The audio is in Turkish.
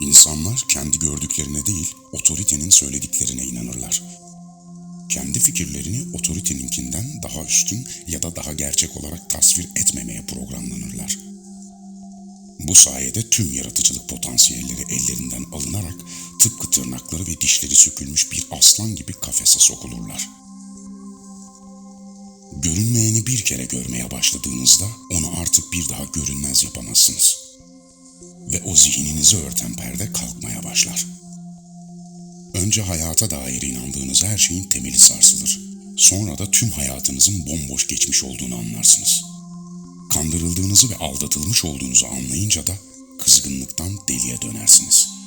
İnsanlar kendi gördüklerine değil, otoritenin söylediklerine inanırlar. Kendi fikirlerini otoriteninkinden daha üstün ya da daha gerçek olarak tasvir etmemeye programlanırlar. Bu sayede tüm yaratıcılık potansiyelleri ellerinden alınarak tıpkı tırnakları ve dişleri sökülmüş bir aslan gibi kafese sokulurlar. Görünmeyeni bir kere görmeye başladığınızda onu artık bir daha görünmez yapamazsınız. Ve o zihninizi örten perde kalkmaya başlar. Önce hayata dair inandığınız her şeyin temeli sarsılır. Sonra da tüm hayatınızın bomboş geçmiş olduğunu anlarsınız. Kandırıldığınızı ve aldatılmış olduğunuzu anlayınca da kızgınlıktan deliye dönersiniz.''